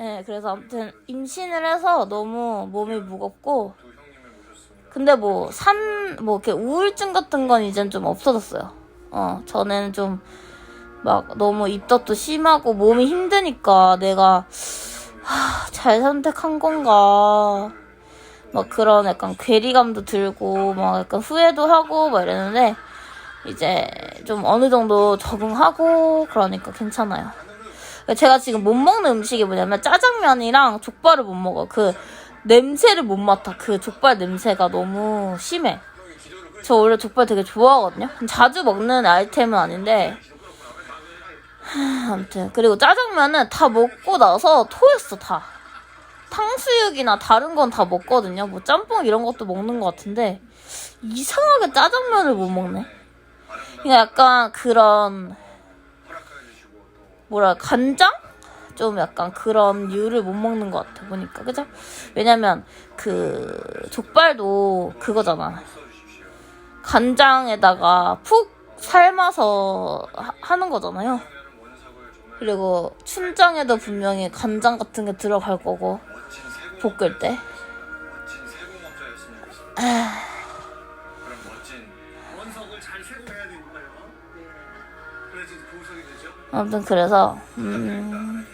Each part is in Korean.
네, 그래서 아무튼 임신을 해서 너무 몸이 무겁고 근데 뭐 산 뭐 이렇게 우울증 같은 건 이젠 좀 없어졌어요. 어 전에는 좀 막 너무 입덧도 심하고 몸이 힘드니까 내가 하, 잘 선택한 건가 막 그런 약간 괴리감도 들고 막 약간 후회도 하고 막 이랬는데 이제 좀 어느 정도 적응하고 그러니까 괜찮아요. 제가 지금 못 먹는 음식이 뭐냐면 짜장면이랑 족발을 못 먹어. 그 냄새를 못 맡아. 그 족발 냄새가 너무 심해. 저 원래 족발 되게 좋아하거든요. 자주 먹는 아이템은 아닌데. 하, 아무튼 그리고 짜장면은 다 먹고 나서 토했어 다. 탕수육이나 다른 건 다 먹거든요. 뭐 짬뽕 이런 것도 먹는 것 같은데 이상하게 짜장면을 못 먹네. 그러니까 약간 그런 뭐라 간장? 좀 약간 그런 류를 못 먹는 것 같아 보니까. 그죠? 왜냐면 그 족발도 그거잖아. 간장에다가 푹 삶아서 하- 하는 거잖아요. 그리고 춘장에도 분명히 간장 같은 게 들어갈 거고 볶을 때. 멋 아무튼 그래서 음.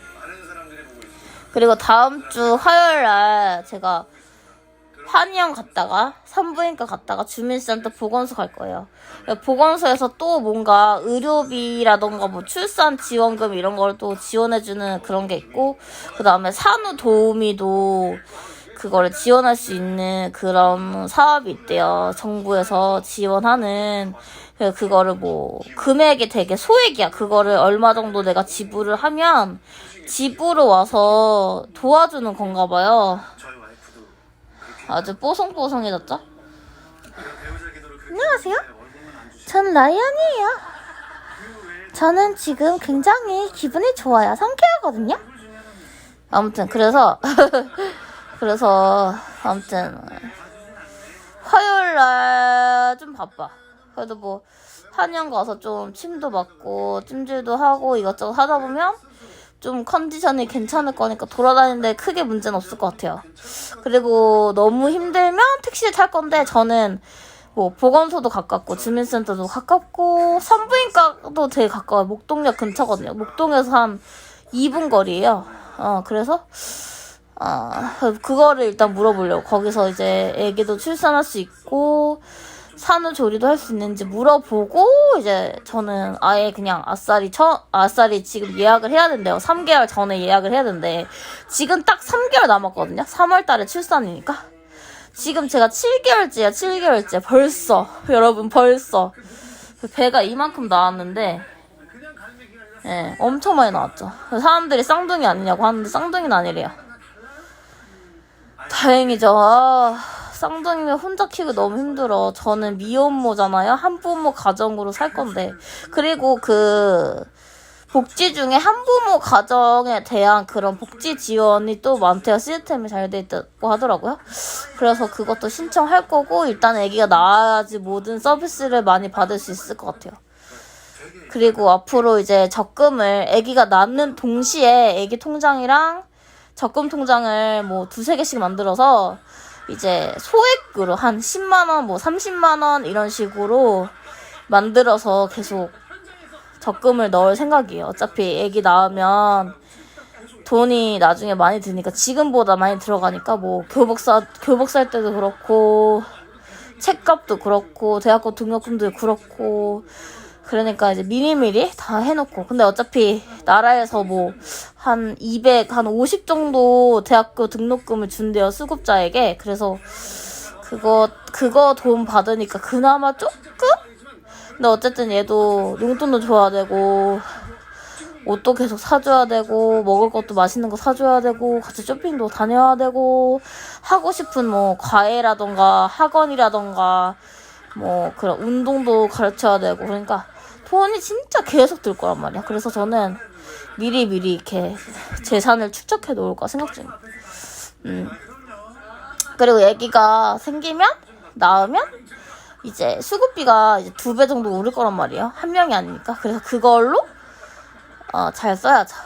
그리고 다음 주 화요일 날 제가 한의원 갔다가 산부인과 갔다가 주민센터 보건소 갈 거예요. 보건소에서 또 뭔가 의료비라던가 뭐 출산 지원금 이런 걸 또 지원해주는 그런 게 있고 그 다음에 산후 도우미도 그거를 지원할 수 있는 그런 사업이 있대요. 정부에서 지원하는 그래서 그거를 뭐 금액이 되게 소액이야. 그거를 얼마 정도 내가 지불을 하면 집으로 와서 도와주는 건가 봐요. 아주 뽀송뽀송해졌죠? 안녕하세요. 전 라이언이에요. 저는 지금 굉장히 기분이 좋아요. 상쾌하거든요. 아무튼 그래서 그래서 아무튼 화요일 날 좀 바빠. 그래도 뭐 한의원 가서 좀 침도 맞고 찜질도 하고 이것저것 하다 보면 좀 컨디션이 괜찮을 거니까 돌아다니는데 크게 문제는 없을 것 같아요. 그리고 너무 힘들면 택시를 탈 건데 저는 뭐 보건소도 가깝고 주민센터도 가깝고 산부인과도 되게 가까워요. 목동역 근처거든요. 목동에서 한 2분 거리예요. 어 그래서 아 그거를 일단 물어보려고 거기서 이제 애기도 출산할 수 있고 산후조리도 할 수 있는지 물어보고 이제 저는 아예 그냥 아싸리 처 아싸리 지금 예약을 해야 된대요. 3개월 전에 예약을 해야 된대. 지금 딱 3개월 남았거든요. 3월 달에 출산이니까. 지금 제가 7개월째야, 7개월째. 벌써. 여러분, 벌써. 배가 이만큼 나왔는데, 예, 엄청 많이 나왔죠. 사람들이 쌍둥이 아니냐고 하는데, 쌍둥이는 아니래요. 다행이죠. 아, 쌍둥이면 혼자 키우기 너무 힘들어. 저는 미혼모잖아요. 한부모 가정으로 살 건데. 그리고 그, 복지 중에 한부모 가정에 대한 그런 복지 지원이 또 많대요. 시스템이 잘 돼 있다고 하더라고요. 그래서 그것도 신청할 거고 일단 아기가 나와야지 모든 서비스를 많이 받을 수 있을 것 같아요. 그리고 앞으로 이제 적금을 아기가 낳는 동시에 아기 통장이랑 적금 통장을 뭐 두세 개씩 만들어서 이제 소액으로 한 10만 원, 뭐 30만 원 이런 식으로 만들어서 계속 적금을 넣을 생각이에요. 어차피 애기 낳으면 돈이 나중에 많이 드니까 지금보다 많이 들어가니까 뭐 교복 사 교복 살 때도 그렇고 책값도 그렇고 대학교 등록금도 그렇고 그러니까 이제 미리미리 다 해놓고. 근데 어차피 나라에서 뭐 한 200, 한 50 정도 대학교 등록금을 준대요 수급자에게. 그래서 그거 그거 돈 받으니까 그나마 조금? 근데 어쨌든 얘도 용돈도 줘야 되고 옷도 계속 사줘야 되고 먹을 것도 맛있는 거 사줘야 되고 같이 쇼핑도 다녀야 되고 하고 싶은 뭐 과외라던가 학원이라던가 뭐 그런 운동도 가르쳐야 되고. 그러니까 돈이 진짜 계속 들 거란 말이야. 그래서 저는 미리 미리 이렇게 재산을 축적해 놓을까 생각 중입니다. 음. 그리고 애기가 생기면 낳으면 이제 수급비가 이제 두 배 정도 오를 거란 말이에요. 한 명이 아니니까. 그래서 그걸로 어, 잘 써야죠.